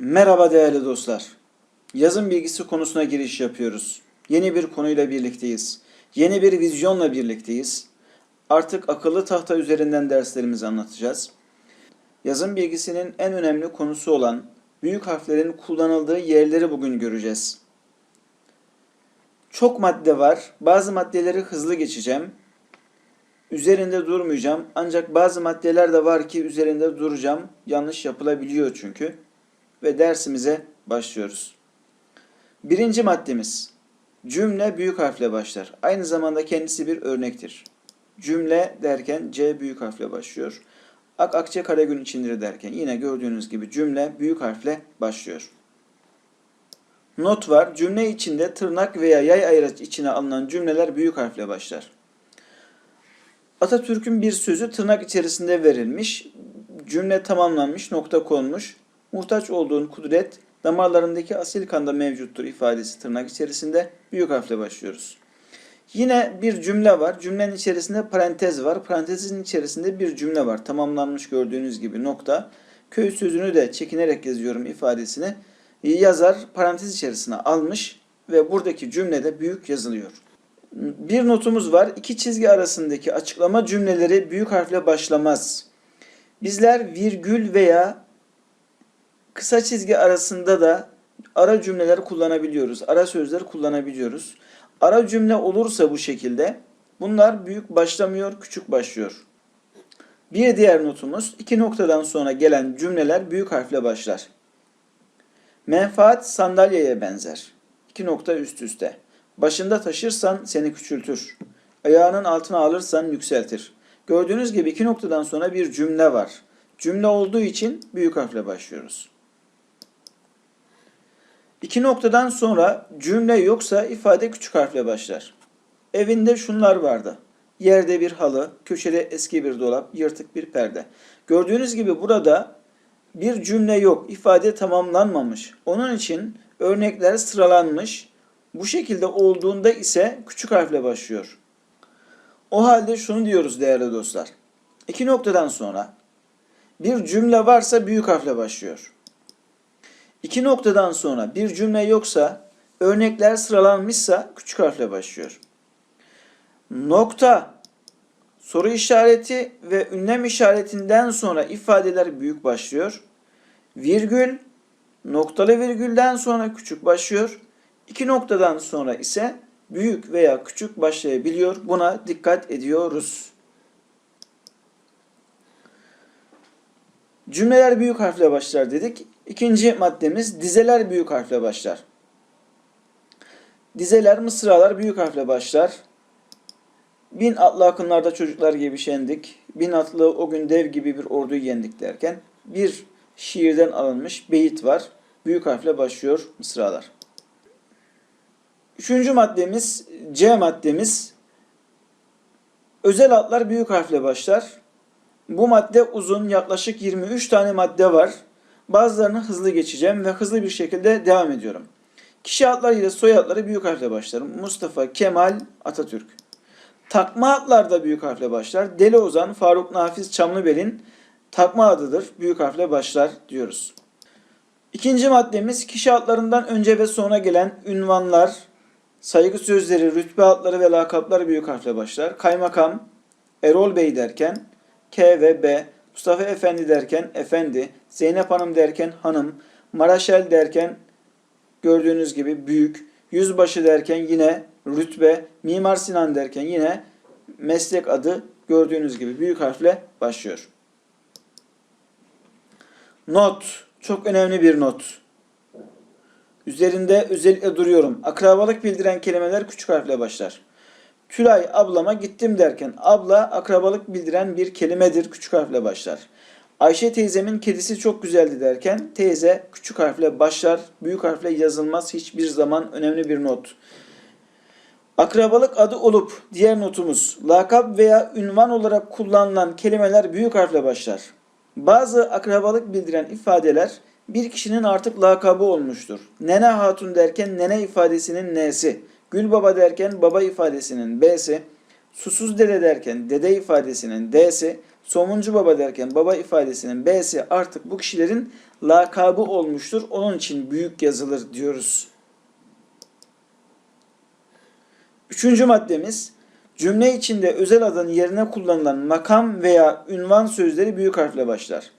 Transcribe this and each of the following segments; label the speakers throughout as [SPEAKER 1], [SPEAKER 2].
[SPEAKER 1] Merhaba değerli dostlar. Yazım bilgisi konusuna giriş yapıyoruz. Yeni bir konuyla birlikteyiz. Yeni bir vizyonla birlikteyiz. Artık akıllı tahta üzerinden derslerimizi anlatacağız. Yazım bilgisinin en önemli konusu olan büyük harflerin kullanıldığı yerleri bugün göreceğiz. Çok madde var. Bazı maddeleri hızlı geçeceğim. Üzerinde durmayacağım. Ancak bazı maddeler de var ki üzerinde duracağım. Yanlış yapılabiliyor çünkü. Ve dersimize başlıyoruz. Birinci maddemiz. Cümle büyük harfle başlar. Aynı zamanda kendisi bir örnektir. Cümle derken C büyük harfle başlıyor. Ak akçe kara gün içindir derken yine gördüğünüz gibi cümle büyük harfle başlıyor. Not var. Cümle içinde tırnak veya yay ayraç içine alınan cümleler büyük harfle başlar. Atatürk'ün bir sözü tırnak içerisinde verilmiş. Cümle tamamlanmış, nokta konmuş. Muhtaç olduğun kudret damarlarındaki asil kanda mevcuttur ifadesi tırnak içerisinde büyük harfle başlıyoruz. Yine bir cümle var. Cümlenin içerisinde parantez var. Parantezin içerisinde bir cümle var. Tamamlanmış gördüğünüz gibi nokta. Köy sözünü de çekinerek yazıyorum ifadesini. Yazar parantez içerisine almış ve buradaki cümlede büyük yazılıyor. Bir notumuz var. İki çizgi arasındaki açıklama cümleleri büyük harfle başlamaz. Bizler virgül veya kısa çizgi arasında da ara cümleler kullanabiliyoruz. Ara sözler kullanabiliyoruz. Ara cümle olursa bu şekilde bunlar büyük başlamıyor, küçük başlıyor. Bir diğer notumuz iki noktadan sonra gelen cümleler büyük harfle başlar. Menfaat sandalyeye benzer. İki nokta üst üste. Başında taşırsan seni küçültür. Ayağının altına alırsan yükseltir. Gördüğünüz gibi iki noktadan sonra bir cümle var. Cümle olduğu için büyük harfle başlıyoruz. İki noktadan sonra cümle yoksa ifade küçük harfle başlar. Evinde şunlar vardı. Yerde bir halı, köşede eski bir dolap, yırtık bir perde. Gördüğünüz gibi burada bir cümle yok, ifade tamamlanmamış. Onun için örnekler sıralanmış. Bu şekilde olduğunda ise küçük harfle başlıyor. O halde şunu diyoruz değerli dostlar. İki noktadan sonra bir cümle varsa büyük harfle başlıyor. İki noktadan sonra bir cümle yoksa, örnekler sıralanmışsa küçük harfle başlıyor. Nokta, soru işareti ve ünlem işaretinden sonra ifadeler büyük başlıyor. Virgül, noktalı virgülden sonra küçük başlıyor. İki noktadan sonra ise büyük veya küçük başlayabiliyor. Buna dikkat ediyoruz. Cümleler büyük harfle başlar dedik. İkinci maddemiz dizeler büyük harfle başlar. Dizeler, mısralar büyük harfle başlar. Bin atlı akınlarda çocuklar gibi şendik. Bin atlı o gün dev gibi bir orduyu yendik derken bir şiirden alınmış beyit var. Büyük harfle başlıyor mısralar. Üçüncü maddemiz C maddemiz. Özel adlar büyük harfle başlar. Bu madde uzun yaklaşık 23 tane madde var. Bazılarını hızlı geçeceğim ve hızlı bir şekilde devam ediyorum. Kişi adları ile soy adları büyük harfle başlar. Mustafa, Kemal, Atatürk. Takma adlar da büyük harfle başlar. Deli Ozan, Faruk Nafiz Çamlıbel'in takma adıdır. Büyük harfle başlar diyoruz. İkinci maddemiz kişi adlarından önce ve sonra gelen ünvanlar, saygı sözleri, rütbe adları ve lakaplar büyük harfle başlar. Kaymakam, Erol Bey derken K ve B, Mustafa Efendi derken efendi, Zeynep Hanım derken hanım, Maraşel derken gördüğünüz gibi büyük, yüzbaşı derken yine rütbe, Mimar Sinan derken yine meslek adı gördüğünüz gibi büyük harfle başlıyor. Not, çok önemli bir not. Üzerinde özellikle duruyorum. Akrabalık bildiren kelimeler küçük harfle başlar. Tülay ablama gittim derken abla akrabalık bildiren bir kelimedir küçük harfle başlar. Ayşe teyzemin kedisi çok güzeldi derken teyze küçük harfle başlar, büyük harfle yazılmaz hiçbir zaman önemli bir not. Akrabalık adı olup diğer notumuz lakap veya ünvan olarak kullanılan kelimeler büyük harfle başlar. Bazı akrabalık bildiren ifadeler bir kişinin artık lakabı olmuştur. Nene hatun derken nene ifadesinin n'si, gül baba derken baba ifadesinin b'si, susuz dede derken dede ifadesinin d'si, Somuncu baba derken baba ifadesinin B'si artık bu kişilerin lakabı olmuştur. Onun için büyük yazılır diyoruz. Üçüncü maddemiz cümle içinde özel adın yerine kullanılan makam veya ünvan sözleri büyük harfle başlar.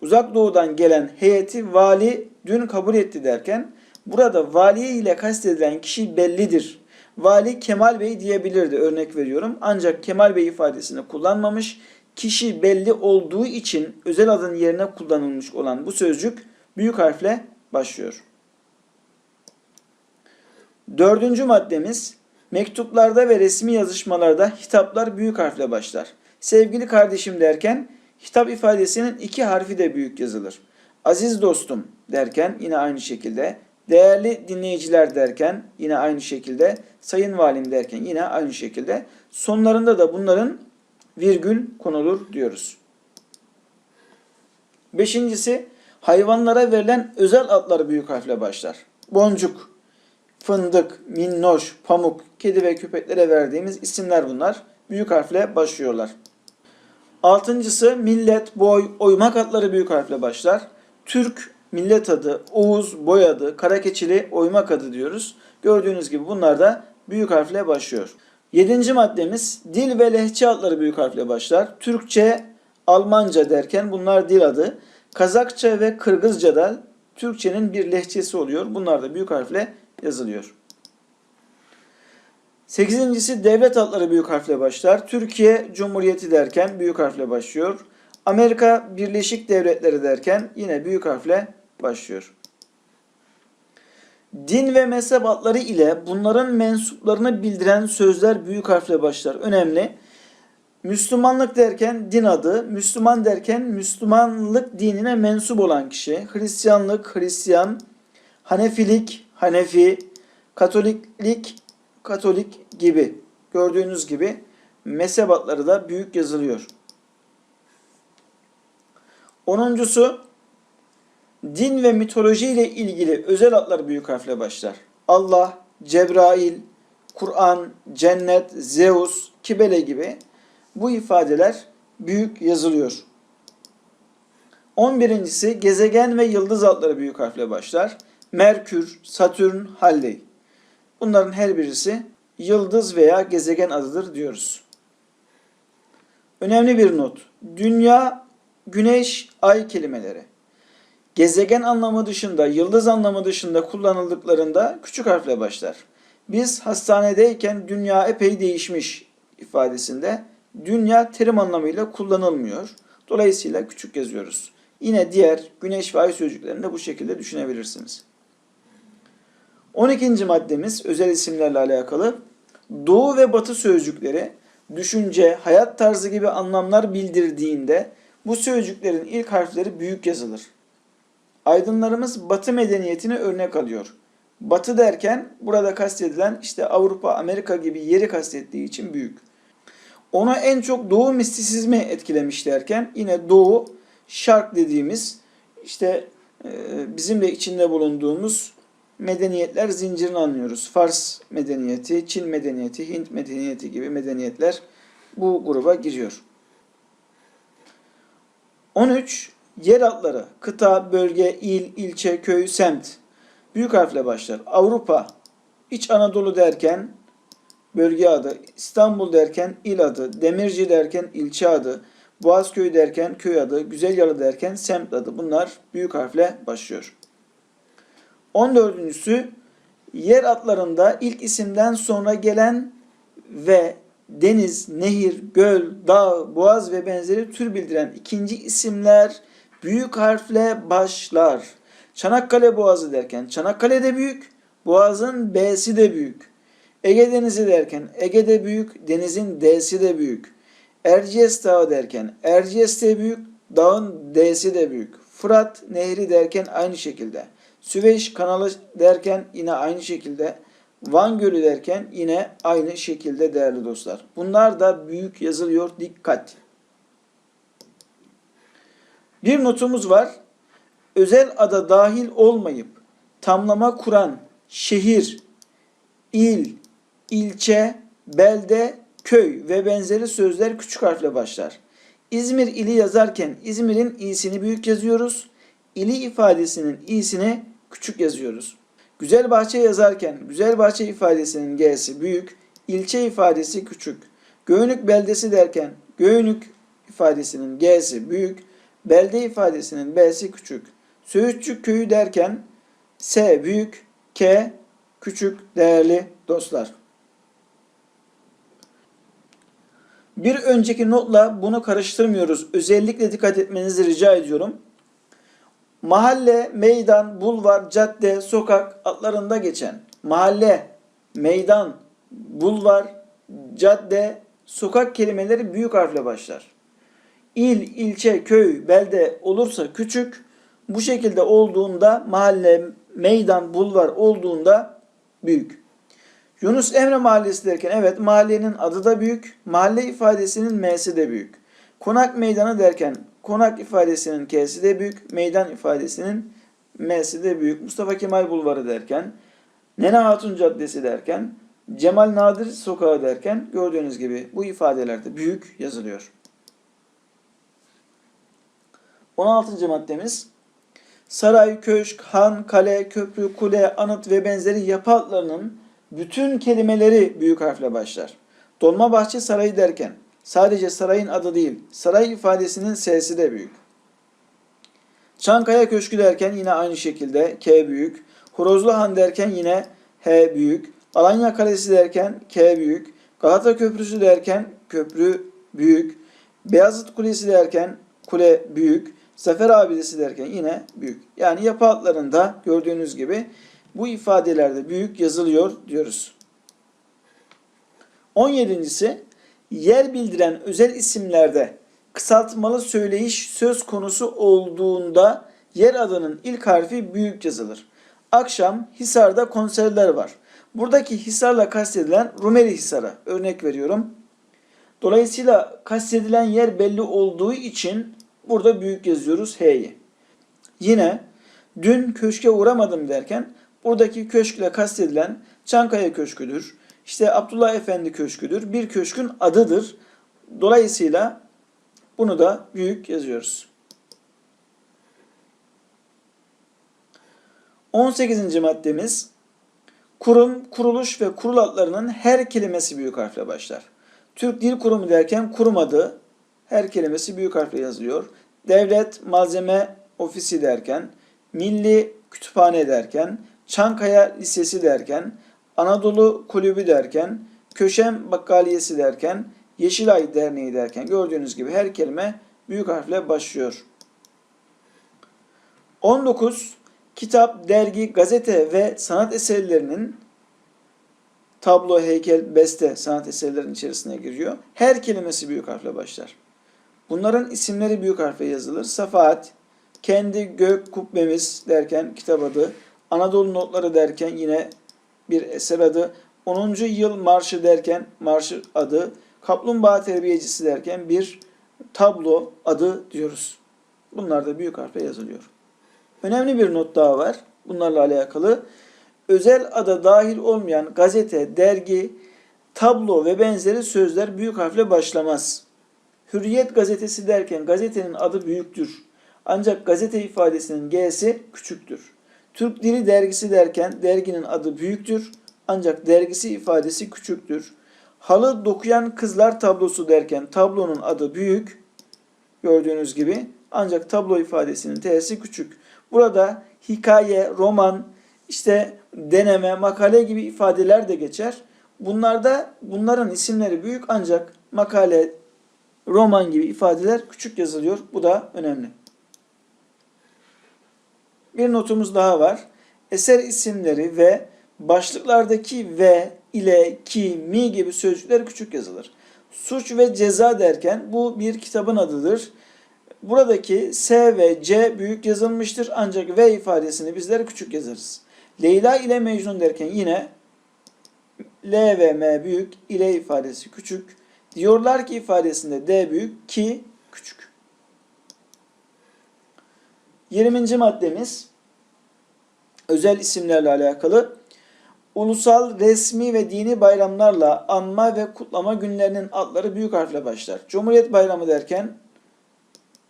[SPEAKER 1] Uzak doğudan gelen heyeti vali dün kabul etti derken burada vali ile kastedilen kişi bellidir. Vali Kemal Bey diyebilirdi örnek veriyorum. Ancak Kemal Bey ifadesini kullanmamış. Kişi belli olduğu için özel adın yerine kullanılmış olan bu sözcük büyük harfle başlıyor. Dördüncü maddemiz mektuplarda ve resmi yazışmalarda hitaplar büyük harfle başlar. Sevgili kardeşim derken hitap ifadesinin iki harfi de büyük yazılır. Aziz dostum derken yine aynı şekilde, değerli dinleyiciler derken yine aynı şekilde, sayın valim derken yine aynı şekilde. Sonlarında da bunların virgül konulur diyoruz. Beşincisi hayvanlara verilen özel adları büyük harfle başlar. Boncuk, fındık, minnoş, pamuk, kedi ve köpeklere verdiğimiz isimler bunlar. Büyük harfle başlıyorlar. Altıncısı millet, boy, oymak adları büyük harfle başlar. Türk, millet adı, Oğuz, boy adı, Karakeçili, oymak adı diyoruz. Gördüğünüz gibi bunlar da büyük harfle başlıyor. Yedinci maddemiz dil ve lehçe adları büyük harfle başlar. Türkçe, Almanca derken bunlar dil adı. Kazakça ve Kırgızca da Türkçenin bir lehçesi oluyor. Bunlar da büyük harfle yazılıyor. Sekizincisi devlet adları büyük harfle başlar. Türkiye Cumhuriyeti derken büyük harfle başlıyor. Amerika Birleşik Devletleri derken yine büyük harfle başlıyor. Din ve mezhep adları ile bunların mensuplarını bildiren sözler büyük harfle başlar. Önemli. Müslümanlık derken din adı, Müslüman derken Müslümanlık dinine mensup olan kişi, Hristiyanlık, Hristiyan, Hanefilik, Hanefi, Katoliklik, Katolik gibi. Gördüğünüz gibi mezhep adları da büyük yazılıyor. Onuncusu din ve mitoloji ile ilgili özel adlar büyük harfle başlar. Allah, Cebrail, Kur'an, cennet, Zeus, Kibele gibi bu ifadeler büyük yazılıyor. 11.si gezegen ve yıldız adları büyük harfle başlar. Merkür, Satürn, Halley. Bunların her birisi yıldız veya gezegen adıdır diyoruz. Önemli bir not. Dünya, güneş, ay kelimeleri. Gezegen anlamı dışında, yıldız anlamı dışında kullanıldıklarında küçük harfle başlar. Biz hastanedeyken dünya epey değişmiş ifadesinde dünya terim anlamıyla kullanılmıyor. Dolayısıyla küçük yazıyoruz. Yine diğer güneş ve ay sözcüklerini de bu şekilde düşünebilirsiniz. 12. maddemiz özel isimlerle alakalı. Doğu ve batı sözcükleri düşünce, hayat tarzı gibi anlamlar bildirdiğinde bu sözcüklerin ilk harfleri büyük yazılır. Aydınlarımız batı medeniyetini örnek alıyor. Batı derken burada kastedilen işte Avrupa, Amerika gibi yeri kastettiği için büyük. Onu en çok Doğu mistisizmi etkilemiş derken yine Doğu, Şark dediğimiz işte e, bizim de içinde bulunduğumuz medeniyetler zincirini anlıyoruz. Fars medeniyeti, Çin medeniyeti, Hint medeniyeti gibi medeniyetler bu gruba giriyor. 13. Yer adları, kıta, bölge, il, ilçe, köy, semt. Büyük harfle başlar. Avrupa, İç Anadolu derken bölge adı, İstanbul derken il adı, Demirci derken ilçe adı, Boğazköy derken köy adı, Güzelyalı derken semt adı. Bunlar büyük harfle başlıyor. 14.sü yer adlarında ilk isimden sonra gelen ve deniz, nehir, göl, dağ, boğaz ve benzeri tür bildiren ikinci isimler büyük harfle başlar. Çanakkale Boğazı derken Çanakkale de büyük, Boğaz'ın B'si de büyük. Ege Denizi derken Ege'de büyük, denizin D'si de büyük. Erciyes Dağı derken Erciyes de büyük, dağın D'si de büyük. Fırat Nehri derken aynı şekilde. Süveyş kanalı derken yine aynı şekilde. Van Gölü derken yine aynı şekilde değerli dostlar. Bunlar da büyük yazılıyor. Dikkat. Bir notumuz var. Özel ada dahil olmayıp tamlama kuran şehir, il, ilçe, belde, köy ve benzeri sözler küçük harfle başlar. İzmir ili yazarken İzmir'in i'sini büyük yazıyoruz. İli ifadesinin i'sini küçük yazıyoruz. Güzel bahçe yazarken güzel bahçe ifadesinin g'si büyük, ilçe ifadesi küçük. Göynük beldesi derken Göynük ifadesinin g'si büyük, belde ifadesinin b'si küçük. Söğütçük köyü derken S büyük, K küçük değerli dostlar. Bir önceki notla bunu karıştırmıyoruz. Özellikle dikkat etmenizi rica ediyorum. Mahalle, meydan, bulvar, cadde, sokak adlarında geçen mahalle, meydan, bulvar, cadde, sokak kelimeleri büyük harfle başlar. İl, ilçe, köy, belde olursa küçük, bu şekilde olduğunda mahalle, meydan, bulvar olduğunda büyük. Yunus Emre Mahallesi derken evet mahallenin adı da büyük, mahalle ifadesinin m'si de büyük. Konak meydanı derken konak ifadesinin k'si de büyük, meydan ifadesinin m'si de büyük. Mustafa Kemal Bulvarı derken, Nene Hatun Caddesi derken, Cemal Nadir Sokağı derken gördüğünüz gibi bu ifadelerde büyük yazılıyor. 16. maddemiz saray, köşk, han, kale, köprü, kule, anıt ve benzeri yapı adlarının bütün kelimeleri büyük harfle başlar. Dolmabahçe Sarayı derken sadece sarayın adı değil, saray ifadesinin sesi de büyük. Çankaya Köşkü derken yine aynı şekilde K büyük. Horozlu Han derken yine H büyük. Alanya Kalesi derken K büyük. Galata Köprüsü derken köprü büyük. Beyazıt Kulesi derken kule büyük. Zafer Abidesi derken yine büyük. Yani yapı adlarında gördüğünüz gibi bu ifadelerde büyük yazılıyor diyoruz. 17.si yer bildiren özel isimlerde kısaltmalı söyleyiş söz konusu olduğunda yer adının ilk harfi büyük yazılır. Akşam Hisar'da konserler var. Buradaki Hisar'la kastedilen Rumeli Hisar'a örnek veriyorum. Dolayısıyla kastedilen yer belli olduğu için burada büyük yazıyoruz H'yi. Yine dün köşke uğramadım derken buradaki köşkle kastedilen Çankaya Köşkü'dür. İşte Abdullah Efendi Köşkü'dür. Bir köşkün adıdır. Dolayısıyla bunu da büyük yazıyoruz. 18. maddemiz kurum, kuruluş ve kurul adlarının her kelimesi büyük harfle başlar. Türk Dil Kurumu derken kurum adı her kelimesi büyük harfle yazılıyor. Devlet Malzeme Ofisi derken, Milli Kütüphane derken, Çankaya Lisesi derken, Anadolu Kulübü derken, Köşem Bakkaliyesi derken, Yeşilay Derneği derken gördüğünüz gibi her kelime büyük harfle başlıyor. 19. Kitap, dergi, gazete ve sanat eserlerinin tablo, heykel, beste sanat eserlerinin içerisine giriyor. Her kelimesi büyük harfle başlar. Bunların isimleri büyük harfle yazılır. Safahat, kendi gök kubbemiz derken kitap adı, Anadolu notları derken yine bir eser adı, 10. yıl marşı derken marşı adı, kaplumbağa terbiyecisi derken bir tablo adı diyoruz. Bunlar da büyük harfle yazılıyor. Önemli bir not daha var bunlarla alakalı. Özel ada dahil olmayan gazete, dergi, tablo ve benzeri sözler büyük harfle başlamaz. Hürriyet gazetesi derken gazetenin adı büyüktür. Ancak gazete ifadesinin G'si küçüktür. Türk Dili Dergisi derken derginin adı büyüktür. Ancak dergisi ifadesi küçüktür. Halı dokuyan kızlar tablosu derken tablonun adı büyük. Gördüğünüz gibi. Ancak tablo ifadesinin T'si küçük. Burada hikaye, roman, işte deneme, makale gibi ifadeler de geçer. Bunlarda bunların isimleri büyük ancak makale, roman gibi ifadeler küçük yazılıyor. Bu da önemli. Bir notumuz daha var. Eser isimleri ve başlıklardaki ve, ile, ki, mi gibi sözcükler küçük yazılır. Suç ve ceza derken bu bir kitabın adıdır. Buradaki S ve C büyük yazılmıştır ancak V ifadesini bizler küçük yazarız. Leyla ile Mecnun derken yine L ve M büyük, ile ifadesi küçük. Diyorlar ki ifadesinde D büyük, ki küçük. 20. maddemiz özel isimlerle alakalı. Ulusal, resmi ve dini bayramlarla anma ve kutlama günlerinin adları büyük harfle başlar. Cumhuriyet Bayramı derken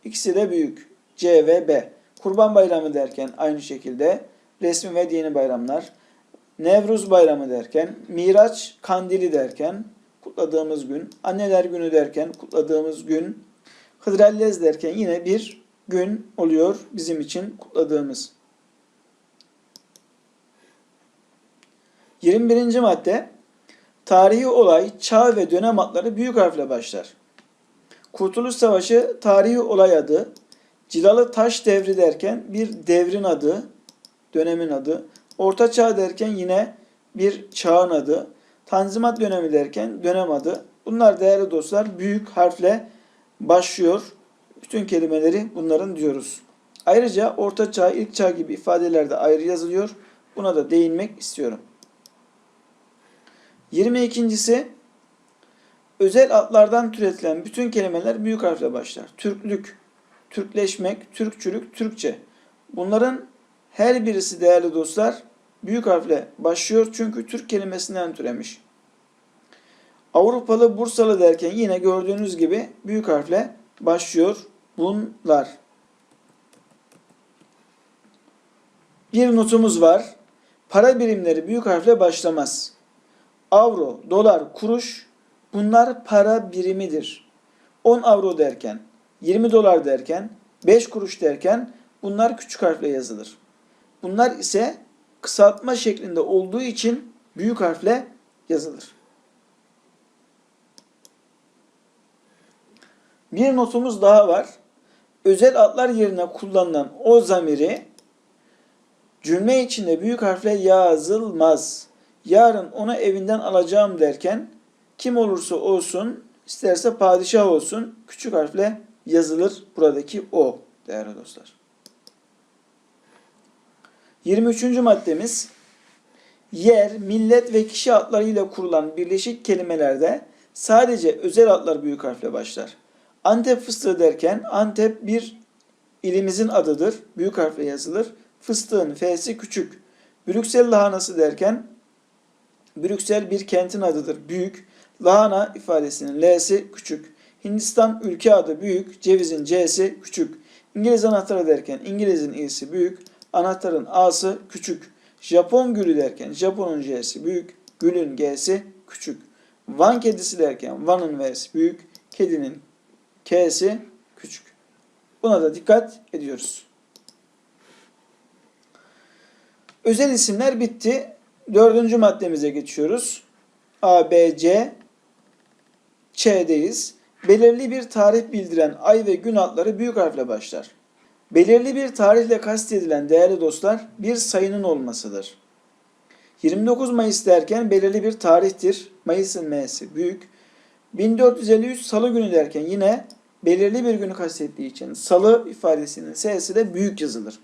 [SPEAKER 1] İkisi de büyük. C ve B. Kurban Bayramı derken aynı şekilde resmi ve dini bayramlar. Nevruz Bayramı derken, Miraç Kandili derken kutladığımız gün, Anneler Günü derken kutladığımız gün, Hıdrellez derken yine bir gün oluyor bizim için kutladığımız. 21. madde Tarihi olay, çağ ve dönem adları büyük harfle başlar. Kurtuluş Savaşı tarihi olay adı, Cilalı Taş Devri derken bir devrin adı, dönemin adı. Orta Çağ derken yine bir çağın adı. Tanzimat dönemi derken dönem adı. Bunlar değerli dostlar büyük harfle başlıyor. Bütün kelimeleri bunların diyoruz. Ayrıca Orta Çağ, İlk Çağ gibi ifadeler de ayrı yazılıyor. Buna da değinmek istiyorum. 22.si özel adlardan türetilen bütün kelimeler büyük harfle başlar. Türklük, Türkleşmek, Türkçülük, Türkçe. Bunların her birisi değerli dostlar büyük harfle başlıyor çünkü Türk kelimesinden türemiş. Avrupalı, Bursalı derken yine gördüğünüz gibi büyük harfle başlıyor bunlar. Bir notumuz var. Para birimleri büyük harfle başlamaz. Avro, dolar, kuruş bunlar para birimidir. 10 avro derken, 20 dolar derken, 5 kuruş derken bunlar küçük harfle yazılır. Bunlar ise kısaltma şeklinde olduğu için büyük harfle yazılır. Bir notumuz daha var. Özel adlar yerine kullanılan o zamiri cümle içinde büyük harfle yazılmaz. Yarın onu evinden alacağım derken kim olursa olsun isterse padişah olsun küçük harfle yazılır buradaki o değerli dostlar. 23. maddemiz yer, millet ve kişi adlarıyla kurulan birleşik kelimelerde sadece özel adlar büyük harfle başlar. Antep fıstığı derken Antep bir ilimizin adıdır. Büyük harfle yazılır. Fıstığın F'si küçük. Brüksel lahanası derken Brüksel bir kentin adıdır. Büyük. Lahana ifadesinin L'si küçük. Hindistan ülke adı büyük. Cevizin C'si küçük. İngiliz anahtarı derken İngiliz'in i'si büyük. Anahtarın A'sı küçük. Japon gülü derken Japon'un J'si büyük. Gülün G'si küçük. Van kedisi derken Van'ın V'si büyük. Kedinin K'si küçük. Buna da dikkat ediyoruz. Özel isimler bitti. Dördüncü maddemize geçiyoruz. A, B, C, Ç'deyiz. Belirli bir tarih bildiren ay ve gün adları büyük harfle başlar. Belirli bir tarihle kastedilen değerli dostlar bir sayının olmasıdır. 29 Mayıs derken belirli bir tarihtir. Mayıs'ın M'si büyük. 1453 Salı günü derken yine belirli bir günü kastettiği için Salı ifadesinin S'si de büyük yazılır.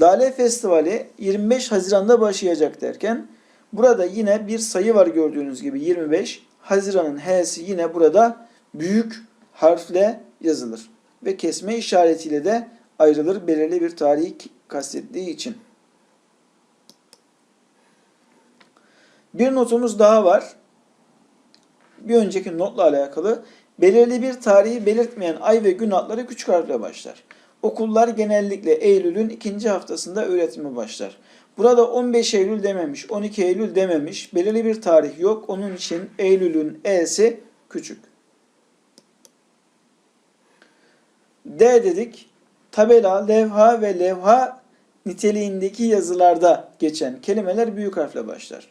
[SPEAKER 1] Lale Festivali 25 Haziran'da başlayacak derken burada yine bir sayı var gördüğünüz gibi 25. Haziran'ın H'si yine burada büyük harfle yazılır. Ve kesme işaretiyle de ayrılır belirli bir tarihi kastettiği için. Bir notumuz daha var. Bir önceki notla alakalı. Belirli bir tarihi belirtmeyen ay ve gün adları küçük harfle başlar. Okullar genellikle Eylül'ün ikinci haftasında öğretime başlar. Burada 15 Eylül dememiş, 12 Eylül dememiş. Belirli bir tarih yok. Onun için Eylül'ün E'si küçük. D dedik. Tabela, levha ve levha niteliğindeki yazılarda geçen kelimeler büyük harfle başlar.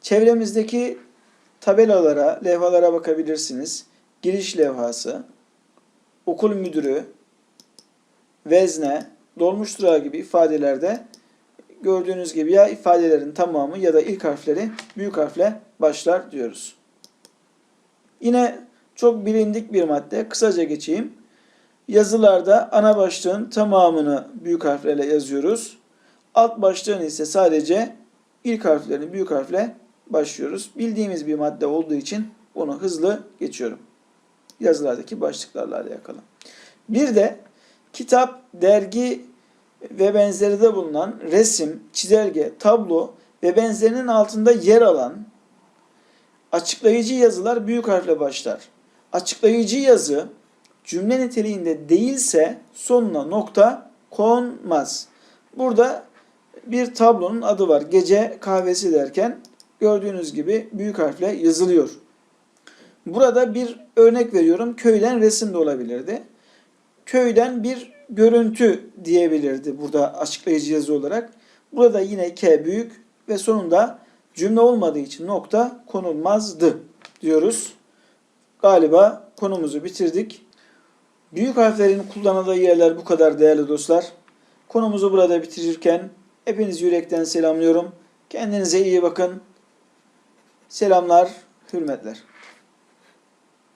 [SPEAKER 1] Çevremizdeki tabelalara, levhalara bakabilirsiniz. Giriş levhası, okul müdürü, vezne, dolmuş durağı gibi ifadelerde gördüğünüz gibi ya ifadelerin tamamı ya da ilk harfleri büyük harfle başlar diyoruz. Yine çok bilindik bir madde. Kısaca geçeyim. Yazılarda ana başlığın tamamını büyük harflerle yazıyoruz. Alt başlığın ise sadece ilk harflerini büyük harfle başlıyoruz. Bildiğimiz bir madde olduğu için bunu hızlı geçiyorum. Yazılardaki başlıklarla alakalı. Bir de kitap, dergi ve benzeri de bulunan resim, çizelge, tablo ve benzerinin altında yer alan açıklayıcı yazılar büyük harfle başlar. Açıklayıcı yazı cümle niteliğinde değilse sonuna nokta konmaz. Burada bir tablonun adı var. Gece kahvesi derken gördüğünüz gibi büyük harfle yazılıyor. Burada bir örnek veriyorum. Köyden resim de olabilirdi. Köyden bir görüntü diyebilirdi burada açıklayıcı yazı olarak. Burada yine K büyük ve sonunda cümle olmadığı için nokta konulmazdı diyoruz. Galiba konumuzu bitirdik. Büyük harflerin kullanıldığı yerler bu kadar değerli dostlar. Konumuzu burada bitirirken hepinizi yürekten selamlıyorum. Kendinize iyi bakın. Selamlar, hürmetler.